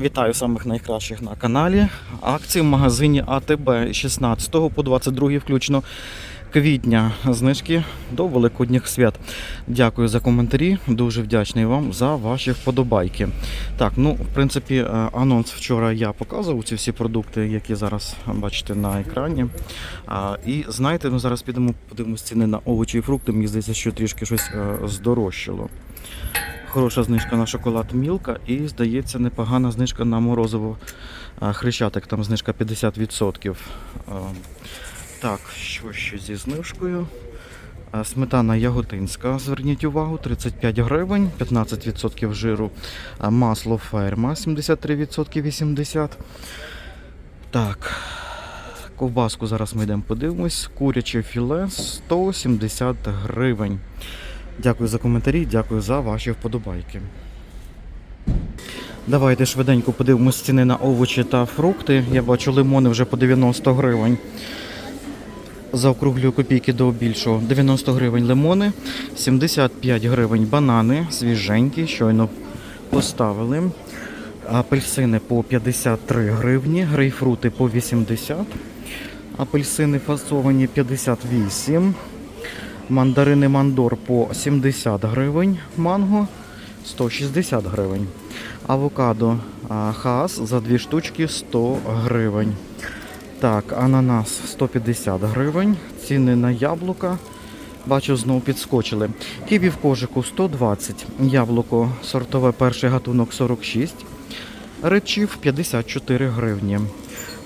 Вітаю самих найкращих на каналі. Акції в магазині АТБ 16 по 22 включно квітня. Знижки до Великодніх свят. Дякую за коментарі. Дуже вдячний вам за ваші вподобайки. Так, ну в принципі, е, анонс вчора я показував ці всі продукти, які зараз бачите на екрані. І знаєте, ну зараз підемо подивимось ціни на овочі і фрукти. Мені здається, що трішки щось е, здорожчало. Хороша знижка на шоколад Мілка і, здається, непогана знижка на морозиво хрещатик, там знижка 50%. Так, що ще зі знижкою? Сметана яготинська, зверніть увагу, 35 гривень, 15% жиру. Масло ферма 73% 80. Так. Ковбаску зараз ми йдемо подивимось. Куряче філе 170 гривень. Дякую за коментарі, дякую за ваші вподобайки. Давайте швиденько подивимось ціни на овочі та фрукти. Я бачу лимони вже по 90 гривень. Заокруглюю копійки до більшого. 90 гривень лимони, 75 гривень банани, свіженькі, щойно поставили. Апельсини по 53 гривні, грейпфрути по 80, апельсини фасовані 58, мандарини мандор по 70 гривень, манго 160 гривень. Авокадо хаас за дві штучки 100 гривень. Так, ананас 150 гривень. Ціни на яблука. Бачу, знову підскочили. Ківі в кожику 120. Яблуко сортове перший гатунок 46. Речів 54 гривні.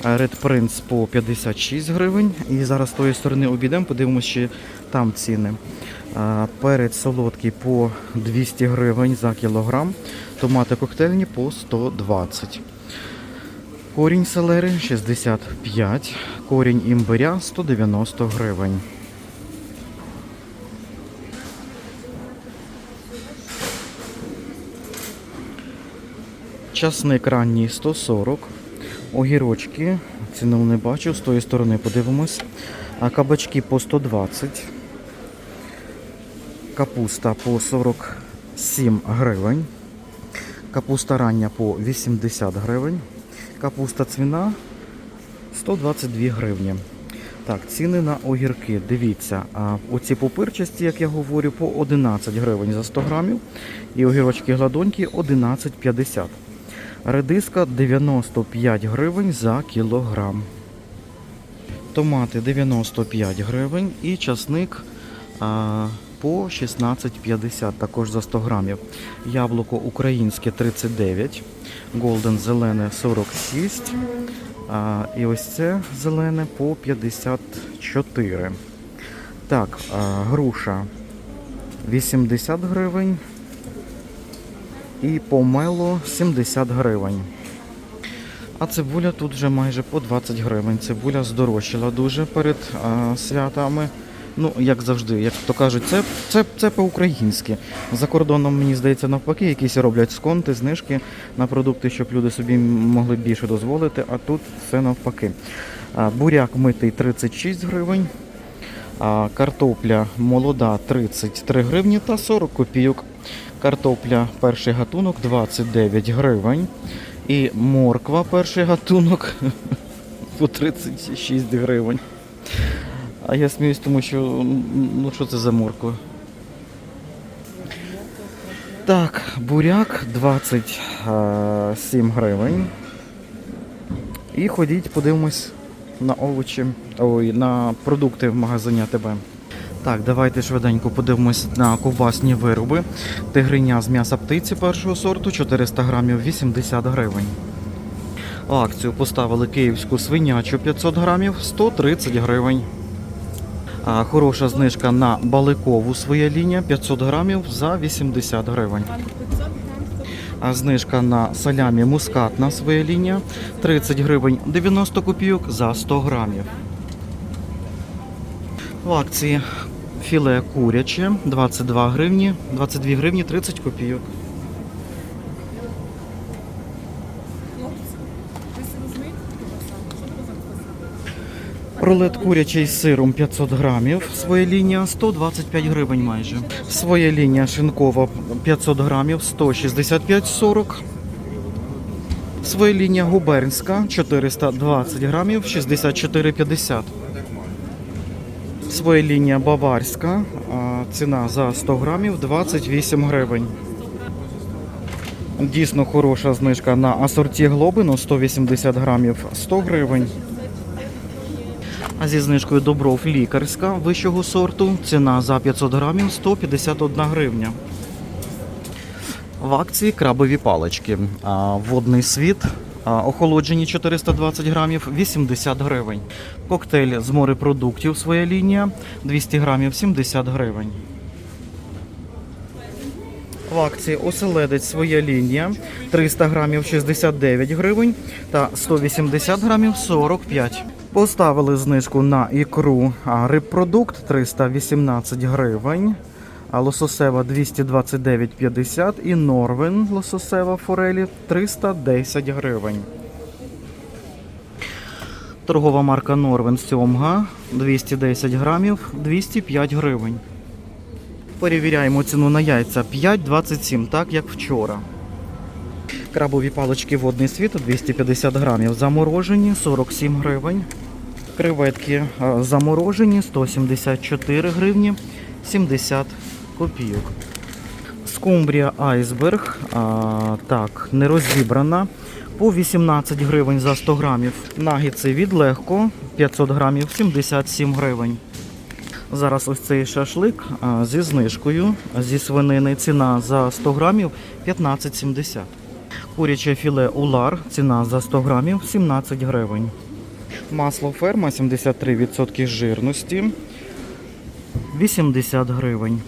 Red Prince по 56 гривень. І зараз з тої сторони обійдемо, подивимося, ще там ціни. Перець солодкий по 200 гривень за кілограм. Томати коктейльні по 120. Корінь селери 65. Корінь імбиря 190 гривень. Часник ранній 140. Огірочки, ціну не бачу, з тої сторони подивимось. А кабачки по 120. Капуста по 47 гривень. Капуста рання по 80 гривень. Капуста цвіна 122 гривні. Так, ціни на огірки. Дивіться, а оці пупирчасті, як я говорю, по 11 гривень за 100 грамів. І огірочки гладонькі 11,50. Редиска 95 гривень за кілограм. Томати 95 гривень і часник а, по 16,50 також за 100 грамів. Яблуко українське 39, голден зелене 46. А, і ось це зелене по 54. Так, а, груша 80 гривень. І помело 70 гривень. А цибуля тут вже майже по 20 гривень. Цибуля здорожчала дуже перед а, святами. Ну, як завжди, як то кажуть, це, це, це по-українськи. За кордоном, мені здається, навпаки, якісь роблять сконти, знижки на продукти, щоб люди собі могли більше дозволити, а тут все навпаки. А, буряк митий 36 гривень. А картопля молода 33 гривні та 40 копійок. Картопля перший гатунок 29 гривень. І морква перший гатунок по 36 гривень. А я сміюсь, тому що ну що це за морква? Так, буряк 27 гривень. І ходіть, подивимось на овочі, ой, на продукти в магазині АТБ. Так, давайте швиденько подивимось на ковбасні вироби. Тигриня з м'яса птиці першого сорту 400 грамів 80 гривень. Акцію поставили київську свинячу 500 грамів 130 гривень. Хороша знижка на баликову своя лінія 500 грамів за 80 гривень. А знижка на салямі мускатна своя лінія 30 гривень 90 копійок за 100 грамів. В акції філе куряче 22 гривні, 22 гривні 30 копійок. Рулет курячий з сиром 500 грамів. Своя лінія 125 гривень майже. Своя лінія шинкова 500 грамів 165,40. Своя лінія губернська 420 грамів 64,50. Своя лінія баварська. Ціна за 100 грамів 28 гривень. Дійсно хороша знижка на асорті глобину 180 грамів 100 гривень. А зі знижкою Добров лікарська вищого сорту. Ціна за 500 грамів 151 гривня. В акції крабові палички. Водний світ. Охолоджені 420 грамів 80 гривень. Коктейль з морепродуктів своя лінія 200 грамів 70 гривень. В акції оселедець своя лінія 300 грамів 69 гривень та 180 грамів 45. Поставили знижку на ікру рибпродукт 318 гривень. Лососева 229,50 і Норвен лососева форелі 310 гривень. Торгова марка Норвен сьомга 210 грамів 205 гривень. Перевіряємо ціну на яйця 5,27, так як вчора. Крабові палички водний світ 250 грамів заморожені 47 гривень. Креветки заморожені 174 гривні 70 копійок. Скумбрія айсберг, а, так, не розібрана. По 18 гривень за 100 грамів. Нагіци від легко 500 грамів 77 гривень. Зараз ось цей шашлик а, зі знижкою зі свинини. Ціна за 100 грамів 15,70. Куряче філе улар. Ціна за 100 грамів 17 гривень. Масло ферма 73% жирності 80 гривень.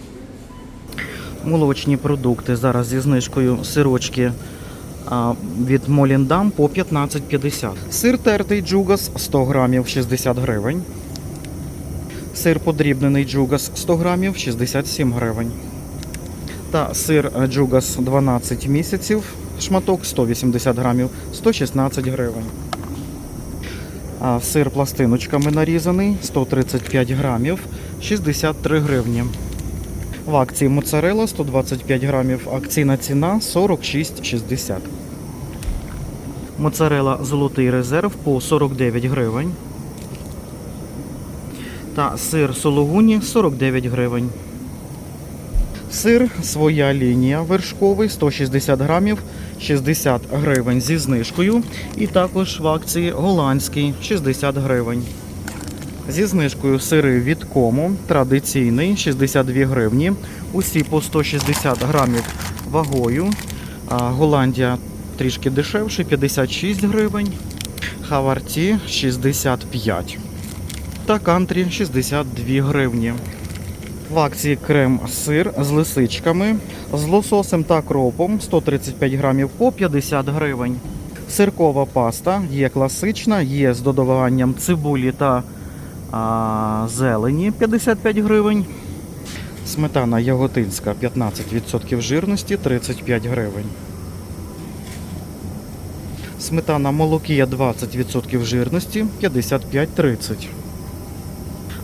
Молочні продукти зараз зі знижкою сирочки від Моліндам по 15,50. Сир тертий джугас 100 грамів 60 гривень. Сир подрібнений джугас 100 грамів 67 гривень. Та сир е, джугас 12 місяців, шматок 180 грамів 116 гривень. А сир пластиночками нарізаний 135 грамів 63 гривні. В акції моцарела 125 грамів, акційна ціна 46,60. Моцарела золотий резерв по 49 гривень. Та сир сологуні 49 гривень. Сир своя лінія вершковий 160 грамів 60 гривень зі знижкою. І також в акції голландський 60 гривень. Зі знижкою сири від кому традиційний 62 гривні. Усі по 160 грамів вагою. Голландія трішки дешевше 56 гривень. Хаварті 65 та кантрі 62 гривні. В акції крем-сир з лисичками, з лососем та кропом 135 грамів по 50 гривень. Сиркова паста є класична, є з додаванням цибулі та а, зелені 55 гривень. Сметана яготинська 15% жирності 35 гривень. Сметана молокія 20% жирності 55,30.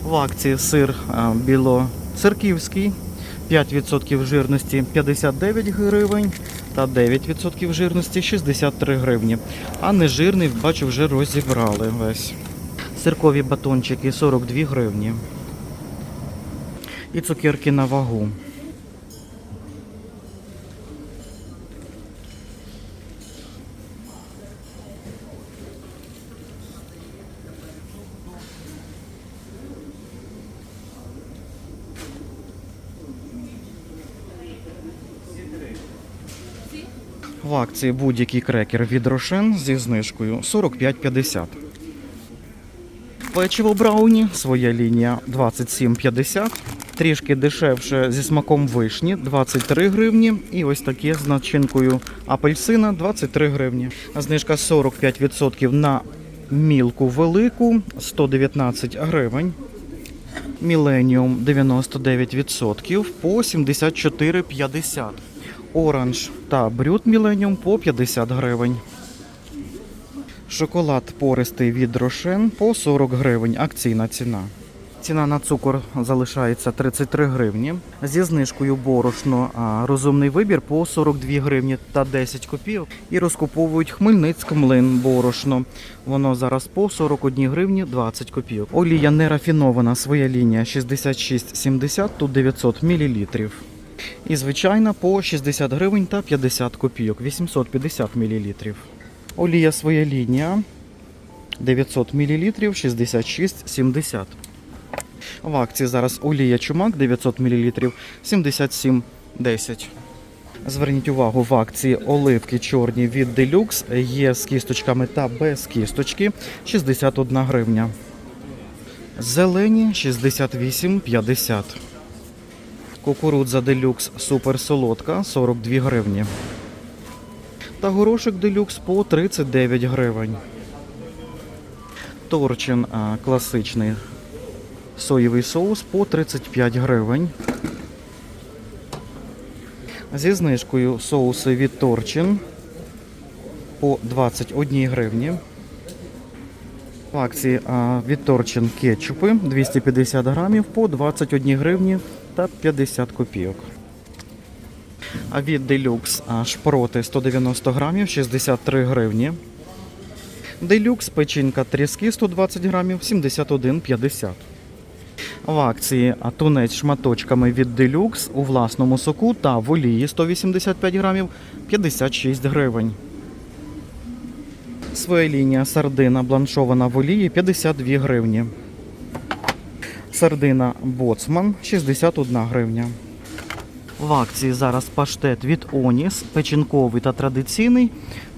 В акції сир білоцерківський 5% жирності 59 гривень та 9% жирності 63 гривні. А нежирний, бачу, вже розібрали весь. Сиркові батончики 42 гривні. І цукерки на вагу. В акції будь-який крекер від Рошен зі знижкою 45,50. Печиво Брауні, своя лінія 27,50. Трішки дешевше зі смаком вишні 23 гривні. І ось таке з начинкою апельсина 23 гривні. Знижка 45% на мілку велику 119 гривень. Міленіум 99% по 74,50. Оранж та брют Міленіум по 50 гривень. Шоколад пористий від Рошен по 40 гривень. Акційна ціна. Ціна на цукор залишається 33 гривні. Зі знижкою борошно розумний вибір по 42 гривні та 10 копійок. І розкуповують Хмельницьк млин борошно. Воно зараз по 41 гривні 20 копійок. Олія нерафінована, своя лінія 66,70, тут 900 мл. І звичайна по 60 гривень та 50 копійок, 850 мл. Олія своя лінія 900 мл 66,70. В акції зараз олія чумак 900 мл 77,10. Зверніть увагу, в акції оливки чорні від Deluxe є з кісточками та без кісточки 61 гривня. Зелені 68,50. Кукурудза Deluxe супер солодка 42 гривні. Та горошок Deluxe по 39 гривень. Торчин класичний соєвий соус по 35 гривень. Зі знижкою соуси від Торчин по 21 гривні. В акції від Торчин кетчупи 250 грамів по 21 гривні та 50 копійок. А від а, шпроти 190 грамів 63 гривні. Делюкс печінка тріски 120 грамів 71,50. В акції тунець шматочками від Deluxe у власному соку та в олії 185 грамів 56 гривень. Своя лінія сардина бланшована в олії 52 гривні. Сардина Боцман 61 гривня. В акції зараз паштет від Оніс, печінковий та традиційний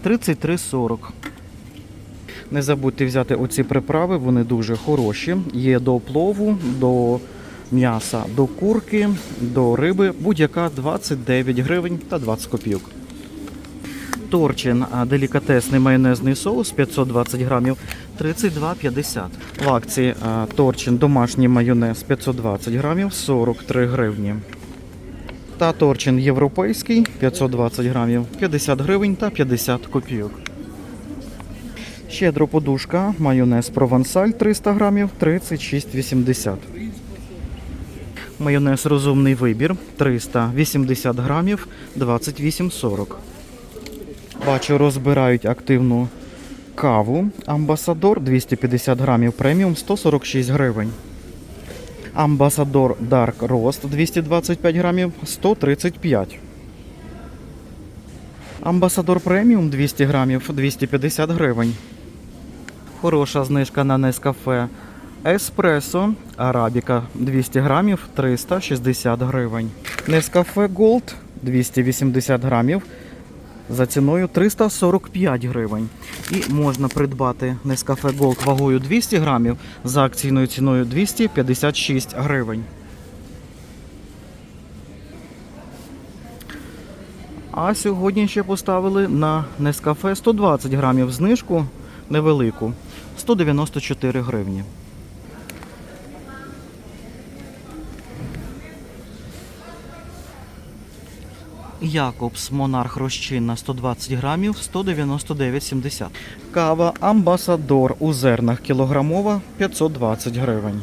33,40. Не забудьте взяти оці приправи, вони дуже хороші. Є до плову, до м'яса, до курки, до риби. Будь-яка 29 гривень та 20 копійок. Торчин делікатесний майонезний соус 520 грамів 32,50. В акції Торчин домашній майонез 520 грамів 43 гривні. Та Торчин європейський 520 грамів 50 гривень та 50 копійок. Щедро подушка, майонез провансаль 300 грамів 36,80. Майонез розумний вибір 380 грамів 28,40. Бачу, розбирають активну каву. Амбасадор 250 грамів преміум 146 гривень. Амбасадор Dark Roast 225 грамів 135. Амбасадор преміум 200 грамів 250 гривень. Хороша знижка на Нескафе. Еспресо Арабіка 200 грамів 360 гривень. Нескафе Голд 280 грамів за ціною 345 гривень. І можна придбати Нескафе Голд вагою 200 грамів за акційною ціною 256 гривень. А сьогодні ще поставили на Нескафе 120 грамів знижку невелику 194 гривні. Якобс Монарх розчинна 120 грамів 199,70. Кава Амбасадор у зернах кілограмова 520 гривень.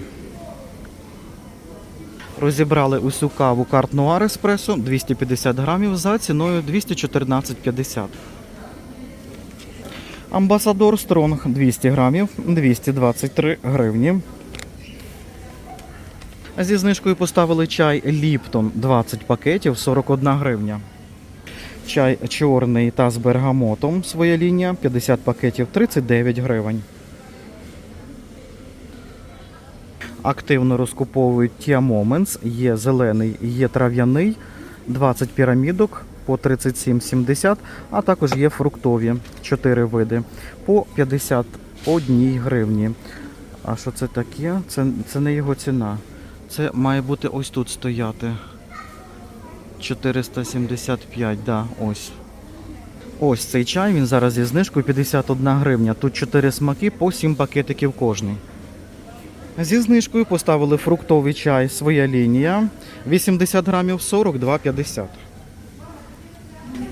Розібрали усю каву карт Нуар Еспресо 250 грамів за ціною 214,50. Амбасадор Стронг 200 грамів 223 гривні. Зі знижкою поставили чай Ліптон 20 пакетів 41 гривня. Чай чорний та з бергамотом своя лінія 50 пакетів 39 гривень. Активно розкуповують Tia Moments. Є зелений, є трав'яний, 20 пірамідок по 37,70, а також є фруктові 4 види по 51 гривні. А що це таке? Це, це не його ціна. Це має бути ось тут стояти. 475, да, ось. Ось цей чай, він зараз зі знижкою 51 гривня. Тут 4 смаки по 7 пакетиків кожний. Зі знижкою поставили фруктовий чай своя лінія. 80 грамів 42,50.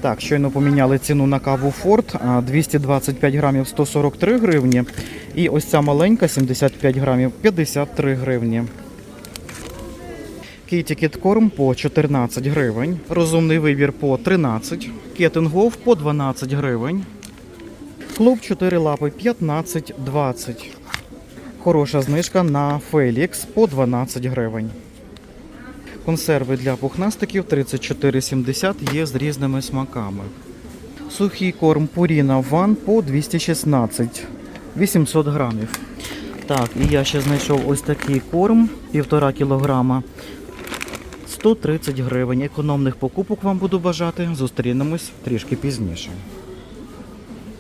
Так, щойно поміняли ціну на каву Форд. 225 грамів 143 гривні. І ось ця маленька 75 грамів 53 гривні. Кітікет корм по 14 гривень. Розумний вибір по 13. Кетенгов по 12 гривень. Клуб 4 лапи 15-20. Хороша знижка на Фелікс по 12 гривень. Консерви для пухнастиків 34,70 є з різними смаками. Сухий корм Purina One по 216 800 грамів. Так, і я ще знайшов ось такий корм 1,5 кілограма 130 гривень. Економних покупок вам буду бажати. Зустрінемось трішки пізніше.